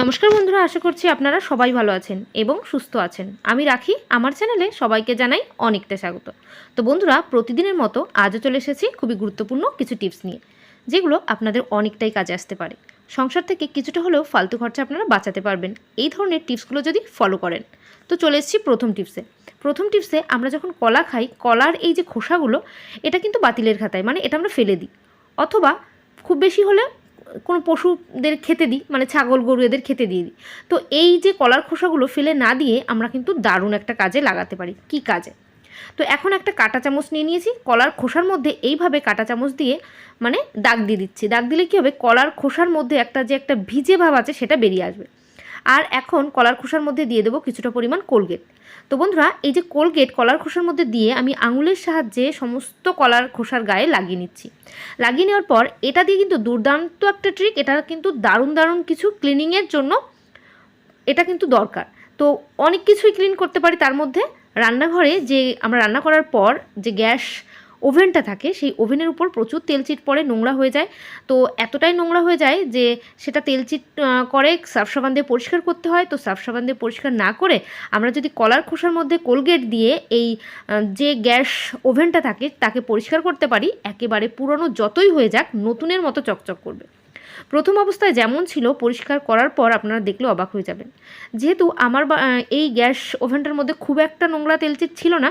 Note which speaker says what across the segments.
Speaker 1: নমস্কার বন্ধুরা, আশা করছি আপনারা সবাই ভালো আছেন এবং সুস্থ আছেন। আমি রাখি, আমার চ্যানেলে সবাইকে জানাই অনেকটা স্বাগত। তো বন্ধুরা, প্রতিদিনের মতো আজও চলে এসেছি খুবই গুরুত্বপূর্ণ কিছু টিপস নিয়ে, যেগুলো আপনাদের অনেকটাই কাজে আসতে পারে। সংসার থেকে কিছুটা হলেও ফালতু খরচা আপনারা বাঁচাতে পারবেন। এই ধরনের টিপসগুলো যদি ফলো করেন। তো চলে এসেছি প্রথম টিপসে। প্রথম টিপসে আমরা যখন কলা খাই, কলার এই যে খোসাগুলো, এটা কিন্তু বাতিলের খাতায় মানে এটা আমরা ফেলে দিই। অথবা খুব বেশি হলে কোনো পশুদের খেতে দিই মানে ছাগল, গরু এদের খেতে দিয়ে দিই। তো এই যে কলার খোসাগুলো ফেলে না দিয়ে আমরা কিন্তু দারুণ একটা কাজে লাগাতে পারি। কি কাজে? তো এখন একটা কাটা চামচ নিয়ে নিয়েছি, কলার খোসার মধ্যে এইভাবে কাটা চামচ দিয়ে মানে দাগ দিয়ে দিচ্ছি। দাগ দিলে কী হবে? কলার খোসার মধ্যে একটা যে একটা ভিজে ভাব আছে সেটা বেরিয়ে আসবে। আর এখন কলার খোসার মধ্যে দিয়ে দেবো কিছুটা পরিমাণ কোলগেট। তো বন্ধুরা, এই যে কোলগেট কলার খোসার মধ্যে দিয়ে আমি আঙুলের সাহায্যে সমস্ত কলার খোসার গায়ে লাগিয়ে নিচ্ছি। লাগিয়ে নেওয়ার পর এটা দিয়ে কিন্তু দুর্দান্ত একটা ট্রিক এটা কিন্তু দারুণ দারুণ কিছু ক্লিনিংয়ের জন্য এটা কিন্তু দরকার। তো অনেক কিছুই ক্লিন করতে পারি তার মধ্যে। রান্নাঘরে যে আমরা রান্না করার পর যে গ্যাস ওভেনটা থাকে, সেই ওভেনের উপর প্রচুর তেলচিট পড়ে, নোংরা হয়ে যায়। তো এতটাই নোংরা হয়ে যায় যে সেটা তেলচিট করে সার্ফ সাবান দিয়ে পরিষ্কার করতে হয়। তো সার্ফ সাবান দিয়ে পরিষ্কার না করে আমরা যদি কলার খোসার মধ্যে কোলগেট দিয়ে এই যে গ্যাস ওভেনটা থাকে তাকে পরিষ্কার করতে পারি, একেবারে পুরনো যতই হয়ে যাক, নতুনের মতো চকচক করবে। প্রথম অবস্থায় যেমন ছিল, পরিষ্কার করার পর আপনারা দেখলে অবাক হয়ে যাবেন। যেহেতু আমার এই গ্যাস ওভেনটার মধ্যে খুব একটা নোংরা তেলচিট ছিল না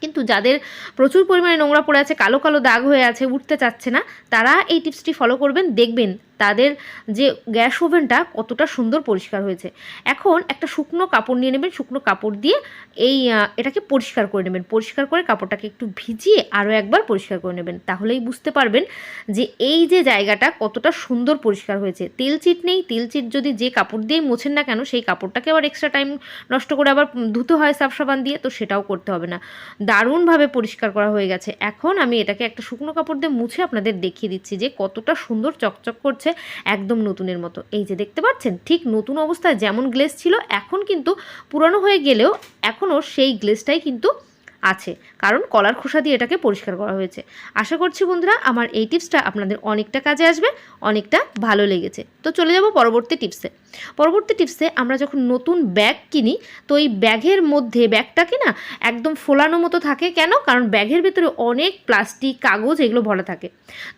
Speaker 1: কিন্তু যাদের প্রচুর পরিমাণে নোংরা পড়ে আছে, কালো কালো দাগ হয়ে আছে, উঠতে চাচ্ছে না, তারা এই টিপসটি ফলো করবেন, দেখবেন তাদের যে গ্যাস ওভেনটা কতটা সুন্দর পরিষ্কার হয়েছে। এখন একটা শুকনো কাপড় নিয়ে নেবেন, শুকনো কাপড় দিয়ে এই এটাকে পরিষ্কার করে নেবেন। পরিষ্কার করে কাপড়টাকে একটু ভিজিয়ে আরও একবার পরিষ্কার করে নেবেন। তাহলেই বুঝতে পারবেন যে এই যে জায়গাটা কতটা সুন্দর পরিষ্কার হয়েছে। তেল চিট নেই, তেল চিট যদি যে কাপড় দিয়েই মোছেন না কেন, সেই কাপড়টাকে আবার এক্সট্রা টাইম নষ্ট করে আবার ধুতে হয় সাফ সাবান দিয়ে, তো সেটাও করতে হবে না। দারুণভাবে পরিষ্কার করা হয়ে গেছে। এখন আমি এটাকে একটা শুকনো কাপড় দিয়ে মুছে আপনাদের দেখিয়ে দিচ্ছি যে কতটা সুন্দর চকচক করছে। একদম নতুনের মতো। এই যে দেখতে পাচ্ছেন, ঠিক নতুন অবস্থায় যেমন গ্লেস ছিল, এখন কিন্তু পুরনো হয়ে গেলেও এখনও সেই গ্লেসটাই কিন্তু আছে। কারণ কলার খোসা দিয়ে এটাকে পরিষ্কার করা হয়েছে। আশা করছি বন্ধুরা, আমার এই টিপসটা আপনাদের অনেকটা কাজে আসবে, অনেকটা ভালো লেগেছে। তো চলে যাব পরবর্তী টিপসে। পরবর্তী টিপসে আমরা যখন নতুন ব্যাগ কিনি, তো এই ব্যাগের মধ্যে ব্যাগটাকে না, একদম ফোলানো মতো থাকে কেন? কারণ ব্যাগের ভেতরে অনেক প্লাস্টিক, কাগজ, এগুলো ভরা থাকে।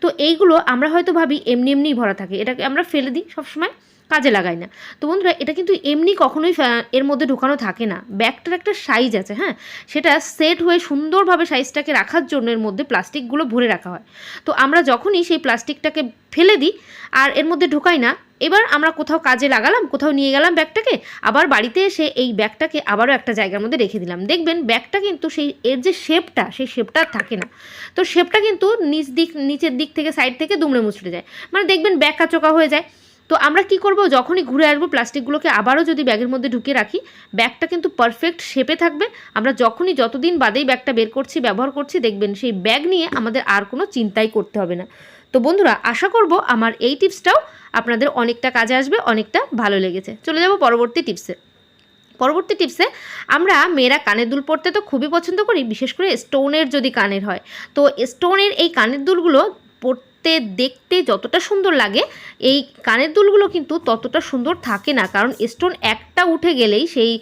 Speaker 1: তো এইগুলো আমরা হয়তো ভাবি এমনি এমনিই ভরা থাকে। এটাকে আমরা ফেলে দিই সবসময়। কাজে লাগাই না। তো বন্ধুরা, এটা কিন্তু এমনি কখনোই এর মধ্যে ঢোকানো থাকে না। ব্যাগটার একটা সাইজ আছে হ্যাঁ? সেটা সেট হয়ে সুন্দরভাবে সাইজটাকে রাখার জন্য এর মধ্যে প্লাস্টিকগুলো ভরে রাখা হয়। তো আমরা যখনই সেই প্লাস্টিকটাকে ফেলে দিই, আর এর মধ্যে ঢোকাই না, এবার আমরা কোথাও কাজে লাগালাম, কোথাও নিয়ে গেলাম ব্যাগটাকে, আবার বাড়িতে এসে এই ব্যাগটাকে আবারও একটা জায়গার মধ্যে রেখে দিলাম। দেখবেন, ব্যাগটা কিন্তু সেই, এর যে শেপটা সেই শেপটা থাকে না। তো শেপটা কিন্তু নিচ দিক, নিচের দিক থেকে সাইড থেকে দুমড়ে মুচড়ে যায়। মানে দেখবেন ব্যাগ কাচোকা হয়ে যায়। তো আমরা কি করব? যখনই ঘুরে আসব, প্লাস্টিকগুলোকে আবারও যদি ব্যাগের মধ্যে ঢুকিয়ে রাখি, ব্যাগটা কিন্তু পারফেক্ট শেপে থাকবে। আমরা যখনই যতদিন বাদেই ব্যাগটা বের করছি, ব্যবহার করছি, দেখবেন সেই ব্যাগ নিয়ে আমাদের আর কোনো চিন্তাই করতে হবে না। তো বন্ধুরা, আশা করব আমার এই টিপসটাও আপনাদের অনেকটা কাজে আসবে, অনেকটা ভালো লেগেছে। চলে যাব পরবর্তী টিপসে পরবর্তী টিপসে আমরা মেয়েরা কানের দুল পরতে তো খুবই পছন্দ করি, বিশেষ করে স্টোনের যদি কানের হয়। তো স্টোনের এই কানের দুলগুলো পরতে দেখতে যতটা সুন্দর লাগে, এই কানের দুলগুলো কিন্তু ততটা সুন্দর থাকে না। কারণ স্টোন একটা উঠে গেলেই সেই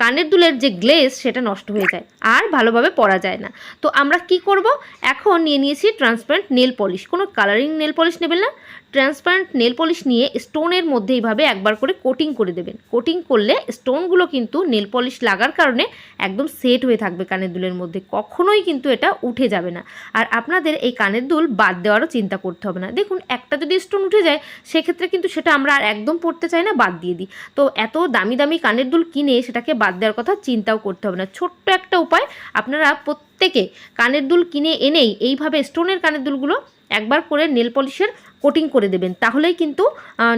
Speaker 1: কানের দুলের যে গ্লেজ সেটা নষ্ট হয়ে যায় আর ভালোভাবে পরা যায় না। তো আমরা কি করব? এখন নিয়ে নিয়েছি ট্রান্সপারেন্ট নেল পলিশ কোনো কালারিং নেল পলিশ নেবেন না। ট্রান্সপারেন্ট নেল পলিশ নিয়ে স্টোনের মধ্যে এইভাবে একবার করে কোটিং করে দেবেন। কোটিং করলে স্টোনগুলো কিন্তু নেল পলিশ লাগার কারণে একদম সেট হয়ে থাকবে কানের দুলের মধ্যে। কখনোই কিন্তু এটা উঠে যাবে না। আর আপনাদের এই কানের দুল বাদ দেওয়ারও চিন্তা করতে হবে না। দেখুন, একটা যদি স্টোন উঠে যায়, সেক্ষেত্রে কিন্তু সেটা আমরা আর একদম পড়তে চাই না, বাদ দিয়ে দিই। তো এত দামি দামি কানের দুল কিনে সেটাকে বাদ দেওয়ার কথা চিন্তাও করতে হবে না। ছোট্ট একটা উপায়, আপনারা প্রত্যেকে কানের দুল কিনে এনেই এইভাবে স্টোনের কানের দুলগুলো একবার করে নেল পলিশের কোটিং করে দেবেন। তাহলেই কিন্তু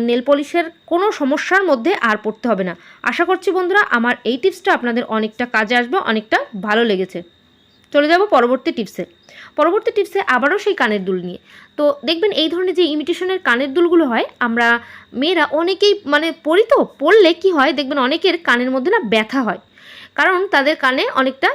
Speaker 1: নেল পলিশের কোনো সমস্যার মধ্যে আর পড়তে হবে না। আশা করছি বন্ধুরা, আমার এই টিপসটা আপনাদের অনেকটা কাজে আসবে, অনেকটা ভালো লেগেছে। চলে যাব পরবর্তী টিপসে। পরবর্তী টিপসে আবারও সেই কানের দুল নিয়ে। তো দেখবেন, এই ধরনের যে ইমিটেশনের কানের দুলগুলো হয়, আমরা মেয়েরা অনেকেই মানে পরি তো, পরলে কি হয়, দেখবেন অনেকের কানের মধ্যে না ব্যথা হয়। কারণ তাদের কানে অনেকটা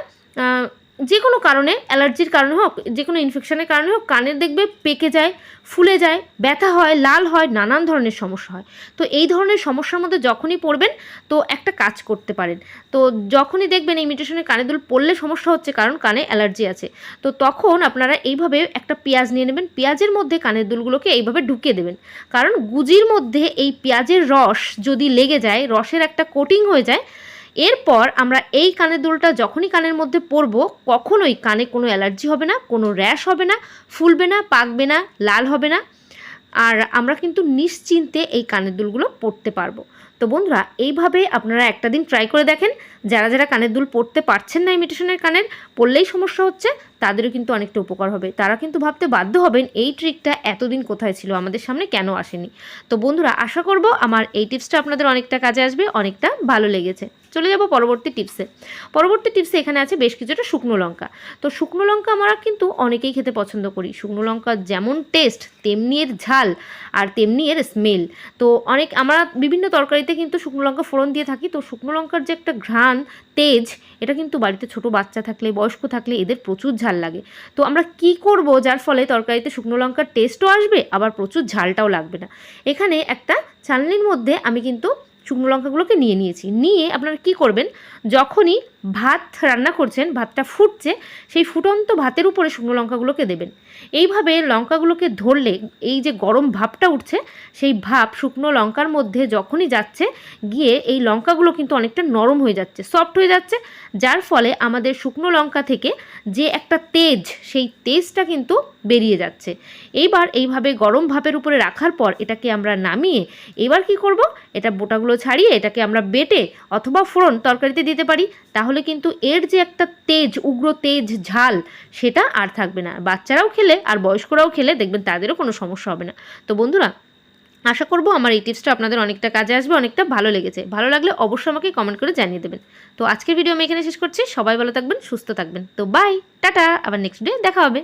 Speaker 1: যে কোনো কারণে, অ্যালার্জির কারণে হোক যে কোনো ইনফেকশনের কারণে হোক কানের দেখবে পেকে যায়, ফুলে যায়, ব্যথা হয়, লাল হয়, নানান ধরনের সমস্যা হয়। তো এই ধরনের সমস্যার মধ্যে যখনই পড়বেন, তো একটা কাজ করতে পারেন। তো যখনই দেখবেন ইমিটেশনের কানে দুল পড়লে সমস্যা হচ্ছে কারণ কানে অ্যালার্জি আছে। তো তখন আপনারা এইভাবে একটা পেঁয়াজ নিয়ে নেবেন, পেঁয়াজের মধ্যে কানের দুলগুলোকে এইভাবে ঢুকিয়ে দেবেন। কারণ গুজির মধ্যে এই পেঁয়াজের রস যদি লেগে যায়, রসের একটা কোটিং হয়ে যায় এরপর আমরা এই কানের দুলটা যখনই কানের মধ্যে পরবো, কখনোই কানে কোনো অ্যালার্জি হবে না, কোনো র্যাশ হবে না, ফুলবে না, পাকবে না, লাল হবে না। আর আমরা কিন্তু নিশ্চিন্তে এই কানের দুলগুলো পরতে পারব। তো বন্ধুরা, এইভাবে আপনারা একটা দিন ট্রাই করে দেখেন। যারা যারা কানের দুল পরতে পারছেন না ইমিটেশনের কানের, পরলেই সমস্যা হচ্ছে, তাদেরও কিন্তু অনেকটা উপকার হবে। তারা কিন্তু ভাবতে বাধ্য হবেন, এই ট্রিকটা এতদিন কোথায় ছিল, আমাদের সামনে কেন আসেনি? তো বন্ধুরা, আশা করব আমার এই টিপসটা আপনাদের অনেকটা কাজে আসবে, অনেকটা ভালো লেগেছে। চলে যাব পরবর্তী টিপসে পরবর্তী টিপসে এখানে আছে বেশ কিছুটা শুকনো লঙ্কা। তো শুকনো লঙ্কা আমরা কিন্তু অনেকেই খেতে পছন্দ করি। শুকনো লঙ্কা যেমন টেস্ট তেমনি এর ঝাল আর তেমনি এর স্মেল তো অনেক, আমরা বিভিন্ন তরকারিতে কিন্তু শুকনো লঙ্কা ফোড়ন দিয়ে থাকি। তো শুকনো লঙ্কার যে একটা ঘ্রাণ, তেজ, এটা কিন্তু বাড়িতে ছোট বাচ্চা থাকলে, বয়স্ক থাকলে এদের প্রচুর ঝাল লাগে। তো আমরা কি করব যার ফলে তরকারিতে শুকনো লঙ্কার টেস্টও আসবে, আবার প্রচুর ঝালটাও লাগবে না। এখানে একটা চালনির মধ্যে আমি কিন্তু শুকনো লঙ্কাগুলোকে নিয়ে নিয়েছি। নিয়ে আপনারা কি করবেন? যখনই ভাত রান্না করছেন, ভাতটা ফুটছে, সেই ফুটন্ত ভাতের উপরে শুকনো লঙ্কাগুলোকে দেবেন। এইভাবে লঙ্কাগুলোকে ধরলে এই যে গরম ভাবটা উঠছে, সেই ভাব শুকনো লঙ্কার মধ্যে যখনই যাচ্ছে, গিয়ে এই লঙ্কাগুলো কিন্তু অনেকটা নরম হয়ে যাচ্ছে, সফট হয়ে যাচ্ছে। যার ফলে আমাদের শুকনো লঙ্কা থেকে যে একটা তেজ, সেই তেজটা কিন্তু বেরিয়ে যাচ্ছে। এইবার এইভাবে গরম ভাপের উপরে রাখার পর এটাকে আমরা নামিয়ে এবার কি করব? এটা বোটাগুলো ছাড়িয়ে এটাকে আমরা বেটে অথবা ফোড়ন তরকারিতে দিতে পারি। তাহলে কিন্তু এর যে একটা তেজ, উগ্র তেজ, ঝাল, সেটা আর থাকবে না। বাচ্চারাও খেলে আর বয়স্করাও খেলে দেখবেন তাদেরও কোনো সমস্যা হবে না। তো বন্ধুরা, আশা করব আমার এই টিপসটা আপনাদের অনেকটা কাজে আসবে, অনেকটা ভালো লেগেছে। ভালো লাগলে অবশ্যই আমাকে কমেন্ট করে জানিয়ে দেবেন। তো আজকের ভিডিও আমি এখানে শেষ করছি। সবাই ভালো থাকবেন, সুস্থ থাকবেন। তো বাই টাটা, আবার নেক্সট ডে দেখা হবে।